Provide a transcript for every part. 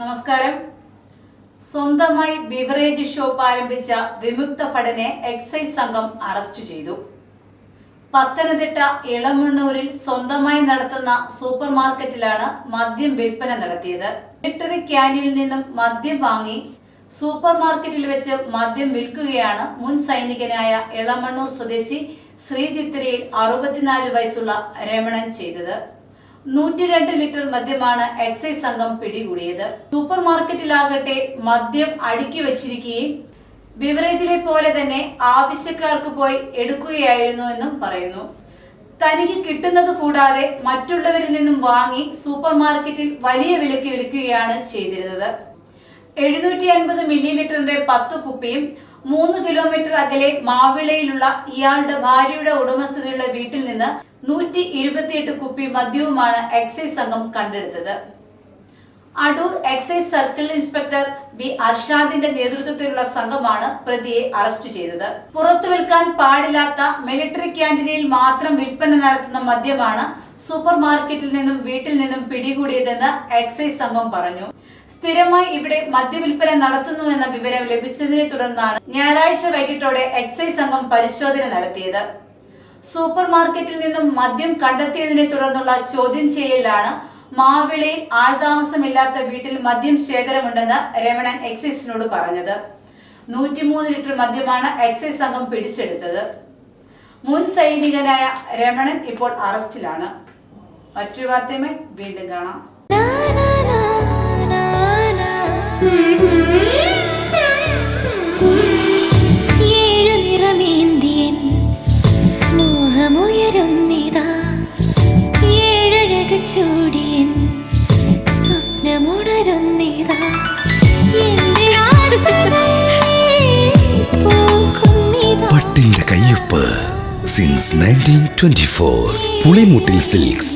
നമസ്കാരം. സ്വന്തമായി beverage shop ആരംഭിച്ച വിമുക്ത ഭടനെ എക്സൈസ് സംഘം അറസ്റ്റ് ചെയ്തു. പത്തനംതിട്ട ഇളമണ്ണൂരിൽ സ്വന്തമായി നടത്തുന്ന സൂപ്പർ മാർക്കറ്റിലാണ് മദ്യം വിൽപ്പന നടത്തിയത്. മിലിറ്ററി ക്യാനിൽ നിന്നും മദ്യം വാങ്ങി സൂപ്പർ മാർക്കറ്റിൽ വെച്ച് മദ്യം വിൽക്കുകയാണ് മുൻ സൈനികനായ ഇളമണ്ണൂർ സ്വദേശി ശ്രീചിത്തിരയിൽ അറുപത്തിനാല് വയസ്സുള്ള രമണൻ ചെയ്തത്. നൂറ്റി രണ്ട് ലിറ്റർ മദ്യമാണ് എക്സൈസ് സംഘം പിടികൂടിയത്. സൂപ്പർ മാർക്കറ്റിലാകട്ടെ മദ്യം അടുക്കി വച്ചിരിക്കുകയും ബിവറേജിലെ പോലെ തന്നെ ആവശ്യക്കാർക്ക് പോയി എടുക്കുകയായിരുന്നു എന്നും പറയുന്നു. തനിക്ക് കിട്ടുന്നത് കൂടാതെ മറ്റുള്ളവരിൽ നിന്നും വാങ്ങി സൂപ്പർ മാർക്കറ്റിൽ വലിയ വിലയ്ക്ക് വിൽക്കുകയാണ് ചെയ്തിരുന്നത്. എഴുന്നൂറ്റി അൻപത് മില്ലി ലിറ്ററിന്റെ പത്ത് കുപ്പിയും മൂന്ന് കിലോമീറ്റർ അകലെ മാവിളയിലുള്ള ഇയാളുടെ ഭാര്യയുടെ ഉടമസ്ഥതയുള്ള വീട്ടിൽ നിന്ന് നൂറ്റി ഇരുപത്തിയെട്ട് കുപ്പി മദ്യവുമാണ് എക്സൈസ് സംഘം കണ്ടെടുത്തത്. Adoor excise circle inspector B അർഷാദിന്റെ നേതൃത്വത്തിലുള്ള സംഘമാണ് പ്രതിയെ അറസ്റ്റ് ചെയ്തത്. പുറത്തു വിൽക്കാൻ പാടില്ലാത്ത മിലിറ്ററി ക്യാന്റീനിൽ മാത്രം വിൽപ്പന നടത്തുന്ന മദ്യമാണ് സൂപ്പർ മാർക്കറ്റിൽ നിന്നും വീട്ടിൽ നിന്നും പിടികൂടിയതെന്ന് എക്സൈസ് സംഘം പറഞ്ഞു. സ്ഥിരമായി ഇവിടെ മദ്യവിൽപ്പന നടത്തുന്നുവെന്ന വിവരം ലഭിച്ചതിനെ തുടർന്നാണ് ഞായറാഴ്ച വൈകിട്ടോടെ എക്സൈസ് സംഘം പരിശോധന നടത്തിയത്. സൂപ്പർ മാർക്കറ്റിൽ നിന്നും മദ്യം കണ്ടെത്തിയതിനെ തുടർന്നുള്ള ചോദ്യം ചെയ്യലിലാണ് മാവിളയിൽ ആൾതാമസമില്ലാത്ത വീട്ടിൽ മദ്യം ശേഖരമുണ്ടെന്ന് രമണൻ എക്സൈസിനോട് പറഞ്ഞത്. നൂറ്റിമൂന്ന് ലിറ്റർ മദ്യമാണ് എക്സൈസ് സംഘം പിടിച്ചെടുത്തത്. മുൻ സൈനികനായ രമണൻ ഇപ്പോൾ അറസ്റ്റിലാണ്. മറ്റൊരു വാർത്തയുമായി വീണ്ടും കാണാം. ഏഴു മോഹമുയരുന്നിതാ ഏഴഴകു ചൂടിയൻ സ്വപ്നമുണരുന്നിതാ. എന്റെ പട്ടിന്റെ കയ്യൊപ്പ് since nineteen twenty four Pulimoottil silks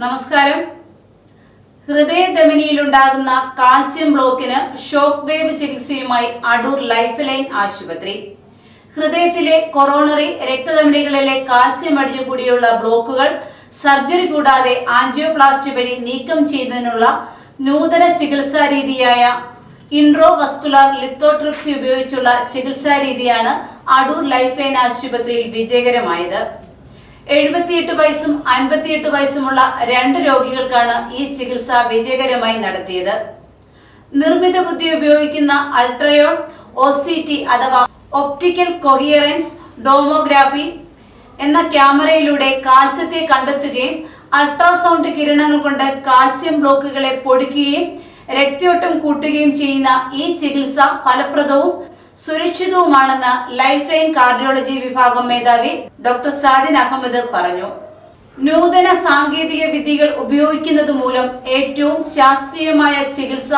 നമസ്കാരം. ഹൃദയധമനിയിലുണ്ടാകുന്ന കാൽസ്യം ബ്ലോക്കിന് ഷോക്ക് വേവ് ചികിത്സയുമായി അടൂർ ലൈഫ് ലൈൻ ആശുപത്രി. ഹൃദയത്തിലെ കൊറോണറി രക്തധമനികളിലെ കാൽസ്യം അടിഞ്ഞുകൂടിയുള്ള ബ്ലോക്കുകൾ സർജറി കൂടാതെ ആൻജിയോപ്ലാസ്റ്റി വഴി നീക്കം ചെയ്യുന്നതിനുള്ള നൂതന ചികിത്സാ രീതിയായ ഇൻട്രോവസ്കുലാർ ലിത്തോട്രിപ്സി ഉപയോഗിച്ചുള്ള ചികിത്സാ രീതിയാണ് അടൂർ ലൈഫ് ലൈൻ ആശുപത്രിയിൽ വിജയകരമായത്. എഴുപത്തിയെട്ട് വയസ്സും അൻപത്തിയെട്ട് വയസ്സുമുള്ള രണ്ട് രോഗികൾക്കാണ് ഈ ചികിത്സ വിജയകരമായി നടത്തിയത്. നിർമ്മിത ബുദ്ധി ഉപയോഗിക്കുന്ന അൾട്രയോൺ ഒ അഥവാ ഒപ്റ്റിക്കൽ കൊഹിയറൻസ് ഡോമോഗ്രാഫി എന്ന ക്യാമറയിലൂടെ കാൽസ്യത്തെ കണ്ടെത്തുകയും അൾട്രാസൗണ്ട് കിരണങ്ങൾ കൊണ്ട് കാൽസ്യം ബ്ലോക്കുകളെ പൊടിക്കുകയും രക്തയോട്ടം കൂട്ടുകയും ചെയ്യുന്ന ഈ ചികിത്സ ഫലപ്രദവും സുരക്ഷിതവുമാണെന്ന് ലൈഫ് ലൈൻ കാർഡിയോളജി വിഭാഗം മേധാവി ഡോക്ടർ സാദിൻ അഹമ്മദ് പറഞ്ഞു. നൂതന സാങ്കേതിക വിദ്യകൾ ഉപയോഗിക്കുന്നത് മൂലം ഏറ്റവും ശാസ്ത്രീയമായ ചികിത്സ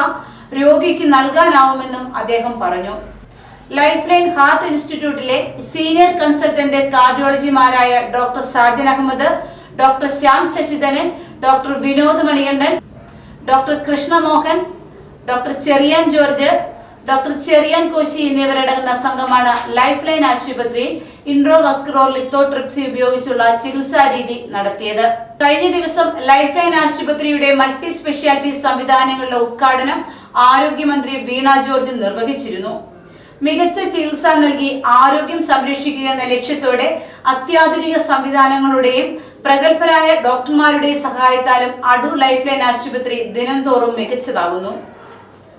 രോഗിക്ക് നൽകാനാവുമെന്നും അദ്ദേഹം പറഞ്ഞു. ലൈഫ് ലൈൻ ഹാർട്ട് ഇൻസ്റ്റിറ്റ്യൂട്ടിലെ senior consultant കാർഡിയോളജിമാരായ doctor Sajan Ahammed doctor Shyam Sasidharan doctor Vinod Manikandan doctor Krishnamohan doctor Cherian George doctor Cherian Koshy എന്നിവരടങ്ങുന്ന സംഘമാണ് ലൈഫ് ലൈൻ ആശുപത്രിയിൽ ഇൻട്രോവസ്കുറോ ലിത്തോട്രിപ്സി ഉപയോഗിച്ചുള്ള ചികിത്സാ രീതി നടത്തിയത്. കഴിഞ്ഞ ദിവസം ലൈഫ് ലൈൻ ആശുപത്രിയുടെ മൾട്ടി സ്പെഷ്യാലിറ്റി സംവിധാനങ്ങളുടെ ഉദ്ഘാടനം ആരോഗ്യമന്ത്രി വീണ ജോർജ് നിർവഹിച്ചിരുന്നു. മികച്ച ചികിത്സ നൽകി ആരോഗ്യം സംരക്ഷിക്കുക എന്ന ലക്ഷ്യത്തോടെ അത്യാധുനിക സംവിധാനങ്ങളുടെയും പ്രഗത്ഭരായ ഡോക്ടർമാരുടെയും സഹായത്താലും അടൂർ ലൈഫ് ലൈൻ ആശുപത്രി ദിനംതോറും മികച്ചതാകുന്നു.